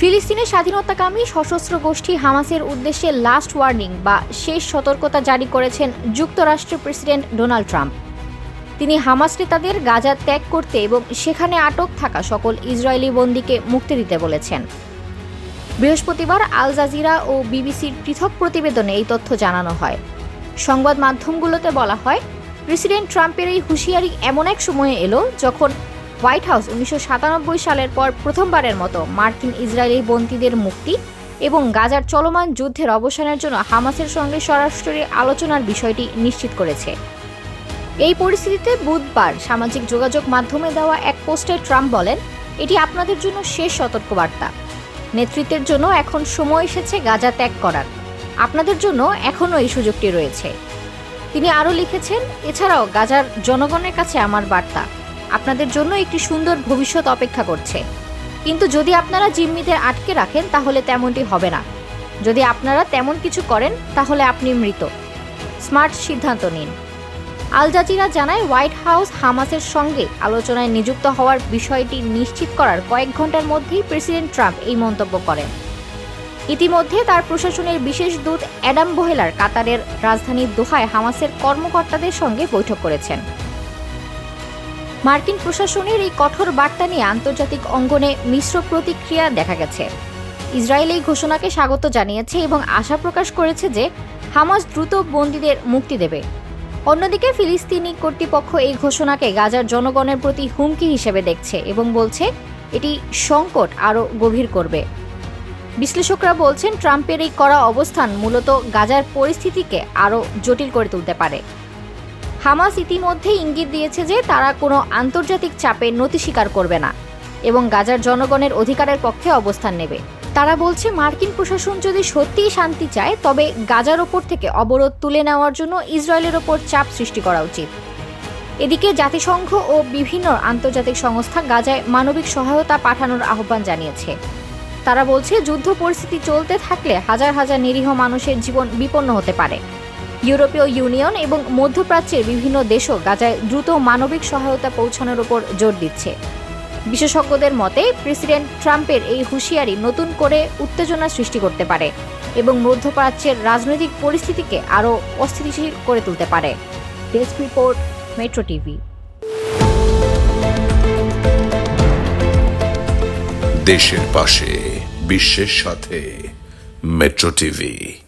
ফিলিস্তিনের স্বাধীনতাকামী সশস্ত্র গোষ্ঠী হামাসের উদ্দেশ্যে লাস্ট ওয়ার্নিং বা শেষ সতর্কতা জারি করেছেন যুক্তরাষ্ট্রের প্রেসিডেন্ট ডোনাল্ড ট্রাম্প। তিনি হামাস নেতাদের গাজা ত্যাগ করতে এবং সেখানে আটক থাকা সকল ইসরায়েলি বন্দীকে মুক্তি দিতে বলেছেন। বৃহস্পতিবার আল জাজিরা ও বিবিসির পৃথক প্রতিবেদনে এই তথ্য জানানো হয়। সংবাদ মাধ্যমগুলোতে বলা হয়, প্রেসিডেন্ট ট্রাম্পের এই হুঁশিয়ারি এমন এক সময়ে এলো যখন হোয়াইট হাউস উনিশশো সাতানব্বই সালের পর প্রথমবারের মতো মার্কিন ইসরায়েলি বন্দীদের মুক্তি এবং গাজার চলমান যুদ্ধের অবসানের জন্য হামাসের সঙ্গে সরাসরি আলোচনার বিষয়টি নিশ্চিত করেছে। এই পরিস্থিতিতে বুধবার সামাজিক যোগাযোগ মাধ্যমে দেওয়া এক পোস্টে ট্রাম্প বলেন, এটি আপনাদের জন্য শেষ সতর্কবার্তা। নেতৃত্বের জন্য এখন সময় এসেছে গাজা ত্যাগ করার। আপনাদের জন্য এখনও এই সুযোগটি রয়েছে। তিনি আরও লিখেছেন, এছাড়াও গাজার জনগণের কাছে আমার বার্তা আপনাদের জন্য একটি সুন্দর ভবিষ্যৎ অপেক্ষা করছে। কিন্তু যদি আপনারা জিম্মিদের আটকে রাখেন, তাহলে তেমনটি হবে না। যদি আপনারা তেমন কিছু করেন, তাহলে আপনি মৃত। স্মার্ট সিদ্ধান্ত নিন। আল জাজিরা জানায়, হোয়াইট হাউস হামাসের সঙ্গে আলোচনায় নিযুক্ত হওয়ার বিষয়টি নিশ্চিত করার কয়েক ঘণ্টার মধ্যেই প্রেসিডেন্ট ট্রাম্প এই মন্তব্য করেন। ইতিমধ্যে তার প্রশাসনের বিশেষ দূত অ্যাডাম বোহেলার কাতারের রাজধানী দোহায় হামাসের কর্মকর্তাদের সঙ্গে বৈঠক করেছেন। মার্কিন প্রশাসনের এই কঠোর বার্তা নিয়ে আন্তর্জাতিক অঙ্গনে মিশ্র প্রতিক্রিয়া দেখা গেছে। ইসরায়েল এই ঘোষণাকে স্বাগত জানিয়েছে এবং আশা প্রকাশ করেছে যে হামাস দ্রুত বন্দীদের মুক্তি দেবে। অন্যদিকে ফিলিস্তিনি কর্তৃপক্ষ এই ঘোষণাকে গাজার জনগণের প্রতি হুমকি হিসেবে দেখছে এবং বলছে এটি সংকট আরও গভীর করবে। বিশ্লেষকরা বলছেন, ট্রাম্পের এই কড়া অবস্থান মূলত গাজার পরিস্থিতিকে আরও জটিল করে তুলতে পারে। হামাস ইতিমধ্যে ইঙ্গিত দিয়েছে যে তারা কোনো আন্তর্জাতিক চাপে নতি স্বীকার করবে না এবং গাজার জনগণের অধিকারের পক্ষে অবস্থান নেবে। তারা বলছে, মার্কিন প্রশাসন যদি সত্যিই শান্তি চায়, তবে গাজার ওপর থেকে অবরোধ তুলে নেওয়ার জন্য ইসরায়েলের ওপর চাপ সৃষ্টি করা উচিত। এদিকে জাতিসংঘ ও বিভিন্ন আন্তর্জাতিক সংস্থা গাজায় মানবিক সহায়তা পাঠানোর আহ্বান জানিয়েছে। তারা বলছে, যুদ্ধ পরিস্থিতি চলতে থাকলে হাজার হাজার নিরীহ মানুষের জীবন বিপন্ন হতে পারে। ইউরোপীয় ইউনিয়ন এবং মধ্যপ্রাচ্যের বিভিন্ন দেশও গাজায় দ্রুত মানবিক সহায়তা পৌঁছানোর উপর জোর দিচ্ছে। বিশেষজ্ঞদের মতে, প্রেসিডেন্ট ট্রাম্পের এই হুঁশিয়ারি নতুন করে উত্তেজনা সৃষ্টি করতে পারে এবং মধ্যপ্রাচ্যের রাজনৈতিক পরিস্থিতিকে আরও অস্থিতিশীল করে তুলতে পারে। Desk report, metro TV. দেশের পাশে, বিশ্বের সাথে, মেট্রো টিভি।